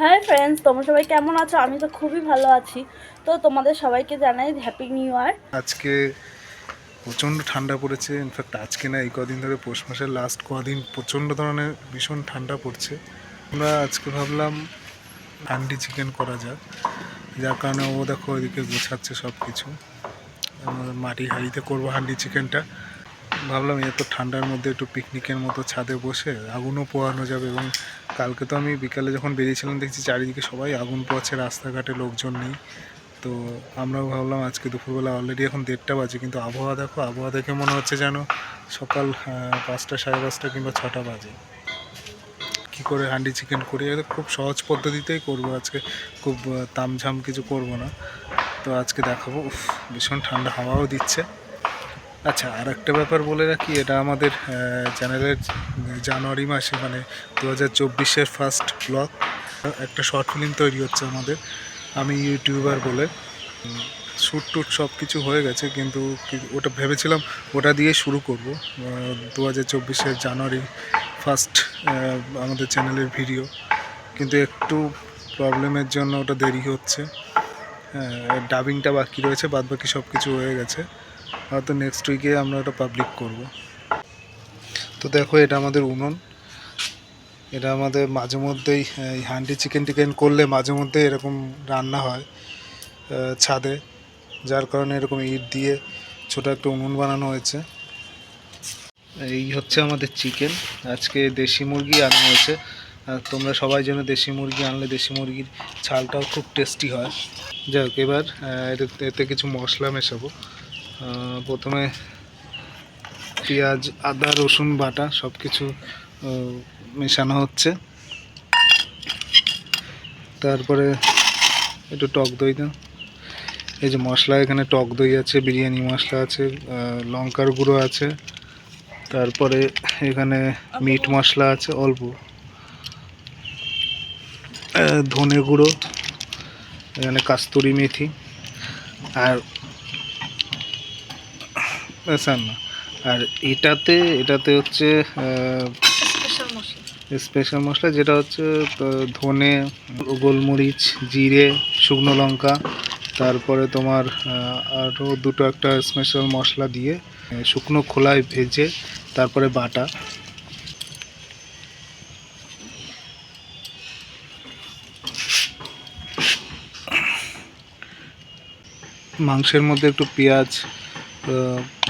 Hi friends তোমরা সবাই কেমন আছো? আমি তো খুবই ভালো আছি। তো তোমাদের সবাইকে জানাই হ্যাপি নিউ ইয়ার আজকে প্রচণ্ড ঠান্ডা পড়েছে। ইনফ্যাক্ট আজকে না এই কদিন ধরে পৌষ মাসের লাস্ট কদিন প্রচণ্ড ধরনের ভীষণ ঠান্ডা পড়ছে। আমরা আজকে ভাবলাম হান্ডি চিকেন করা যাক। যার কারণে ও দেখো ওইদিকে গোছাচ্ছে সব কিছু মাটির হাঁড়িতে করব হান্ডি চিকেনটা। ভাবলাম এত ঠান্ডার মধ্যে একটু পিকনিকের মতো ছাদে বসে আগুনও পোয়ানো যাবে এবং কালকে তো আমি বিকালে যখন বেরিয়েছিলাম দেখছি চারিদিকে সবাই আগুন পোয়াচ্ছে রাস্তাঘাটে লোকজন নেই। তো আমরাও ভাবলাম আজকে দুপুরবেলা অলরেডি এখন দেড়টা বাজে, কিন্তু আবহাওয়া দেখো, আবহাওয়া দেখে মনে হচ্ছে যেন সকাল পাঁচটা সাড়ে পাঁচটা কিংবা ছটা বাজে। কী করে হান্ডি চিকেন করি? খুব সহজ পদ্ধতিতেই করব আজকে, খুব তামঝাম কিছু করব না। তো আজকে দেখাবো ভীষণ ঠান্ডা হাওয়াও দিচ্ছে। আচ্ছা আর একটা ব্যাপার বলে রাখি, এটা আমাদের চ্যানেলের জানুয়ারি মাসে মানে দু হাজার চব্বিশের ফার্স্ট ব্লগ একটা শর্ট ফিল্ম তৈরি হচ্ছে আমাদের, আমি ইউটিউবার বলে। শ্যুট টুট সব কিছু হয়ে গেছে, কিন্তু ওটা ভেবেছিলাম ওটা দিয়ে শুরু করব। দু হাজার চব্বিশের জানুয়ারি ফার্স্ট আমাদের চ্যানেলের ভিডিও কিন্তু একটু প্রবলেমের জন্য ওটা দেরি হচ্ছে। হ্যাঁ ডাবিংটা বাকি রয়েছে বাদ বাকি সব কিছু হয়ে গেছে। হয়তো নেক্সট উইকে আমরা ওটা পাবলিক করব। তো দেখো, এটা আমাদের উনুন। এটা আমাদের মাঝে মধ্যেই এই হান্ডি চিকেন টিকেন করলে মাঝে মধ্যে এরকম রান্না হয় ছাদে। যার কারণে এরকম ইট দিয়ে ছোট একটা উনুন বানানো হয়েছে। এই হচ্ছে আমাদের চিকেন আজকে দেশি মুরগি আনা হয়েছে। আর তোমরা সবাই যেন দেশি মুরগি আনলে দেশি মুরগির ছালটাও খুব টেস্টি হয়। যাই হোক, এবার এতে- কিছু মশলা মেশাবো। প্রথমে পেঁয়াজ আদা রসুন বাটা সব কিছু মেশানো হচ্ছে। তারপরে একটু টক দই দাও। এই যে মশলা এখানে টক দই আছে বিরিয়ানি মশলা আছে লঙ্কার গুঁড়ো আছে। তারপরে এখানে মিট মশলা আছে অল্প। ধনে গুঁড়ো এখানে কাস্তুরি মেথি। আর বেসান না। আর এটাতে এটাতে হচ্ছে স্পেশাল মশলা। যেটা হচ্ছে ধনে গোলমরিচ জিরে শুকনো লঙ্কা তারপরে তোমার আরও দুটো একটা স্পেশাল মশলা দিয়ে শুকনো খোলায় ভেজে তারপরে বাটা। মাংসের মধ্যে একটু পেঁয়াজ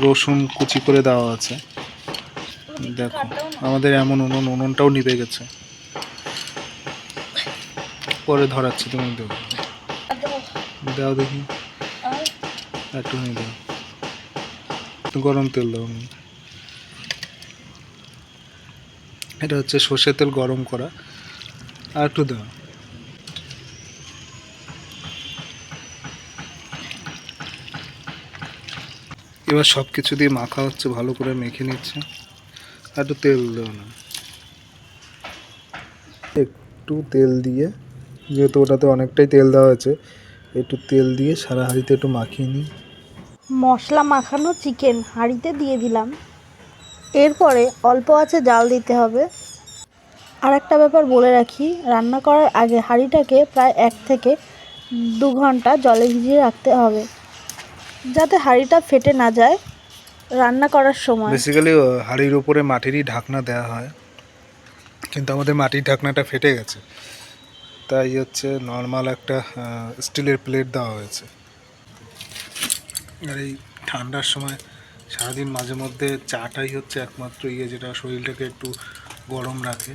রসুন কুচি করে দেওয়া আছে। দেখো, আমাদের এমন উনুন, উনুনটাও নিভে গেছে। পরে ধরাচ্ছি, তুমি দেবো দাও দেখি। একটুখানি দাও। গরম তেল দাও এটা হচ্ছে সর্ষের তেল গরম করা। আর একটু দাও। এবার সব কিছু দিয়ে মাখা হচ্ছে ভালো করে মেখে নিচ্ছে। আর একটু তেল দেও না। একটু তেল দিয়ে যেহেতু ওটাতে অনেকটাই তেল দেওয়া আছে একটু তেল দিয়ে সারা হাঁড়িতে একটু মাখিয়ে নিই। মশলা মাখানো চিকেন হাঁড়িতে দিয়ে দিলাম। এরপরে অল্প আছে জাল দিতে হবে। আর একটা ব্যাপার বলে রাখি রান্না করার আগে হাঁড়িটাকে প্রায় এক থেকে দু ঘণ্টা জলে ভিজিয়ে রাখতে হবে। যাতে হাঁড়িটা ফেটে না যায় রান্না করার সময়। বেসিক্যালি হাঁড়ির উপরে মাটিরই ঢাকনা দেওয়া হয়। কিন্তু আমাদের মাটির ঢাকনাটা ফেটে গেছে। তাই হচ্ছে নর্মাল একটা স্টিলের প্লেট দেওয়া হয়েছে। আর এই ঠান্ডার সময় সারাদিন মাঝে মধ্যে চাটাই হচ্ছে একমাত্র ইয়ে যেটা শরীরটাকে একটু গরম রাখে।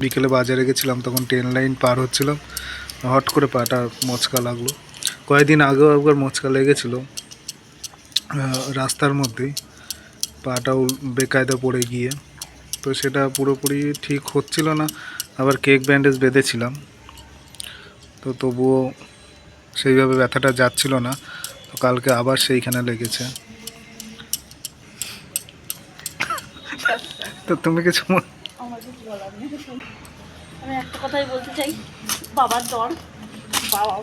বিকেলে বাজারে গেছিলাম, তখন ট্রেন লাইন পার হচ্ছিলাম। হট করে পাটা মচকা লাগল। কয়েকদিন আগেও একবার মচকা লেগেছিলো রাস্তার মধ্যেই পাটা বেকায়দা পড়ে গিয়ে। তো সেটা পুরোপুরি ঠিক হচ্ছিল না, আবার কেক ব্যান্ডেজ বেঁধেছিলাম। তো তবুও সেইভাবে ব্যথাটা যাচ্ছিল না, তো কালকে আবার সেইখানে লেগেছে। তো তুমি কিছু আমি একটা কথাই বলতে চাই, বাবার জ্বর, বাবা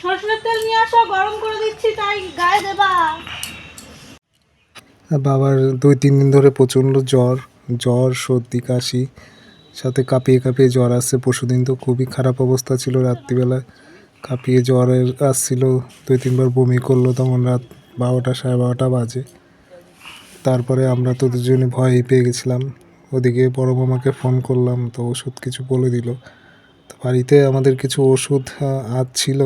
সরষের তেল নিয়ে আসো, গরম করে দিচ্ছি, তাই গায়ে দেবা। বাবার দুই, তিন দিন ধরে প্রচণ্ড জ্বর জ্বর, সর্দি, কাশি, সাথে কাঁপিয়ে কাঁপিয়ে জ্বর আসছে। পরশুদিন তো খুবই খারাপ অবস্থা ছিল রাত্রিবেলা কাঁপিয়ে জ্বরের আসছিল, দুই, তিনবার বমি করল তখন রাত বারোটা, সাড়ে বারোটা বাজে। তারপরে আমরা তো দুজনে ভয়ই পেয়ে গেছিলাম। ওদিকে বড় মামাকে ফোন করলাম, তো ওষুধ কিছু বলে দিল। বাড়িতে আমাদের কিছু ওষুধ আজ ছিল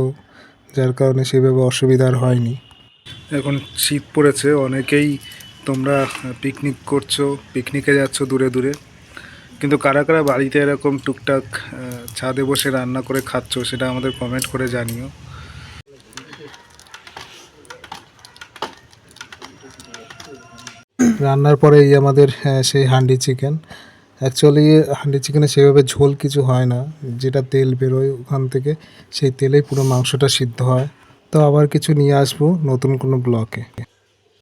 যার কারণে সেভাবে অসুবিধার হয়নি। এখন শীত পড়েছে অনেকেই তোমরা পিকনিক করছ পিকনিকে যাচ্ছ দূরে দূরে। কিন্তু কারা কারা বাড়িতে এরকম টুকটাক ছাদে বসে রান্না করে খাচ্ছ সেটা আমাদের কমেন্ট করে জানিও। রান্নার পরে এই আমাদের সেই হান্ডি চিকেন। অ্যাকচুয়ালি হান্ডি চিকেনে সেভাবে ঝোল কিছু হয় না। যেটা তেল বেরোয় ওখান থেকে, সেই তেলেই পুরো মাংসটা সিদ্ধ হয়। তো আবার কিছু নিয়ে আসব নতুন কোনো ব্লকে।